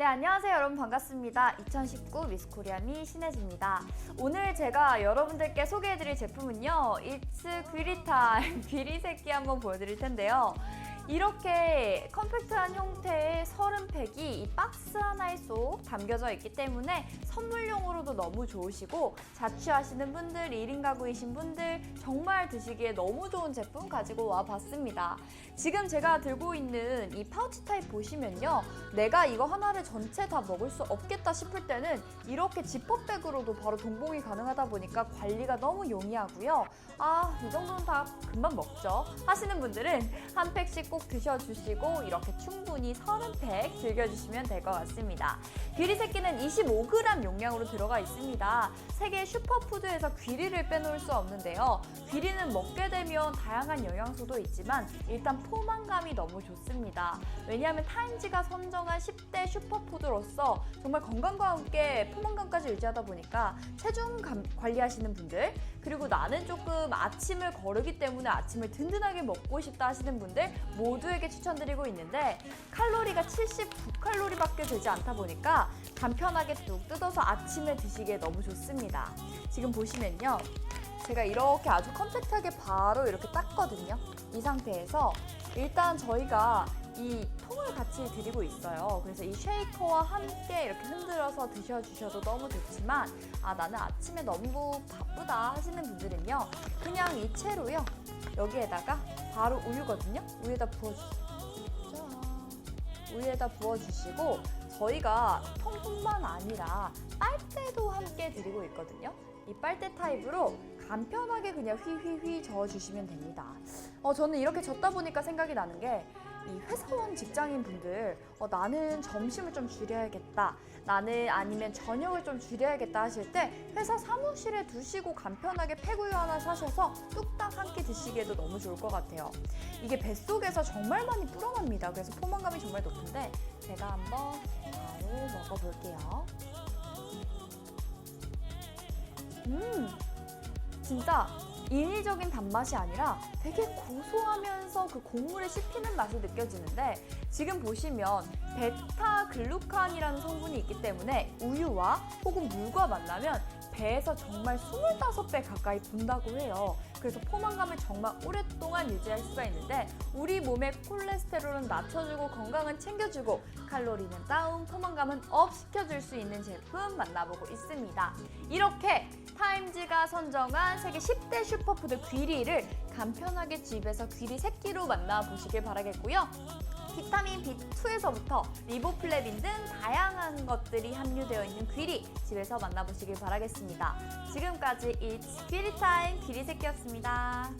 네, 안녕하세요 여러분 반갑습니다. 2019 미스코리아미 신혜지입니다. 오늘 제가 여러분들께 소개해드릴 제품은요. It's 귀리타임 귀리 새끼 한번 보여드릴 텐데요. 이렇게 컴팩트한 형태의 30팩이 이 박스 하나에 쏙 담겨져 있기 때문에 선물용으로도 너무 좋으시고 자취하시는 분들, 1인 가구이신 분들 정말 드시기에 너무 좋은 제품 가지고 와봤습니다. 지금 제가 들고 있는 이 파우치 타입 보시면요. 내가 이거 하나를 전체 다 먹을 수 없겠다 싶을 때는 이렇게 지퍼백으로도 바로 동봉이 가능하다 보니까 관리가 너무 용이하고요. 아, 이 정도는 다 금방 먹죠. 하시는 분들은 한 팩씩 꼭 드셔주시고 이렇게 충분히 30팩 즐겨주시면 될 것 같습니다. 귀리 새끼는 25g 용량으로 들어가 있습니다. 세계 슈퍼푸드에서 귀리를 빼놓을 수 없는데요. 귀리는 먹게 되면 다양한 영양소도 있지만 일단 포만감이 너무 좋습니다. 왜냐하면 타임지가 선정한 10대 슈퍼푸드로서 정말 건강과 함께 포만감까지 유지하다 보니까 체중 감- 관리하시는 분들 그리고 나는 조금 아침을 거르기 때문에 아침을 든든하게 먹고 싶다 하시는 분들 모두에게 추천드리고 있는데 칼로리가 79칼로리밖에 되지 않다 보니까 간편하게 뚝 뜯어서 아침에 드시기에 너무 좋습니다. 지금 보시면요. 제가 이렇게 아주 컴팩트하게 바로 이렇게 땄거든요. 이 상태에서 일단 저희가 이 통을 같이 드리고 있어요. 그래서 이 쉐이커와 함께 이렇게 흔들어서 드셔주셔도 너무 좋지만 아 나는 아침에 너무 바쁘다 하시는 분들은요. 그냥 이 채로요. 여기에다가 바로 우유거든요. 우유에다 부어주세요. 짠. 우유에다 부어주시고 저희가 통뿐만 아니라 빨대도 함께 드리고 있거든요. 이 빨대 타입으로 간편하게 그냥 휘휘휘 저어주시면 됩니다. 어, 저는 이렇게 젓다 보니까 생각이 나는 게이 회사원 직장인 분들 어, 나는 점심을 좀 줄여야겠다. 나는 아니면 저녁을 좀 줄여야겠다 하실 때 회사 사무실에 두시고 간편하게 팩우유 하나 사셔서 뚝딱 한 끼 드시기에도 너무 좋을 것 같아요. 이게 뱃속에서 정말 많이 불어납니다. 그래서 포만감이 정말 높은데 제가 한번 바로 먹어볼게요. 음 진짜 인위적인 단맛이 아니라 되게 고소하면서 그 곡물에 씹히는 맛이 느껴지는데 지금 보시면 베타 글루칸이라는 성분이 있기 때문에 우유와 혹은 물과 만나면 배에서 정말 25배 가까이 분다고 해요. 그래서 포만감을 정말 오랫동안 유지할 수가 있는데 우리 몸의 콜레스테롤은 낮춰주고 건강은 챙겨주고 칼로리는 다운, 포만감은 업 시켜줄 수 있는 제품 만나보고 있습니다. 이렇게 타임즈가 선정한 세계 10대 슈퍼푸드 귀리를 간편하게 집에서 귀리 새끼로 만나보시길 바라겠고요. 비타민 B2에서부터 리보플레빈 등 다양한 것들이 함유되어 있는 귀리 집에서 만나보시길 바라겠습니다. 지금까지 It's 귀리 타임 귀리 새끼였습니다.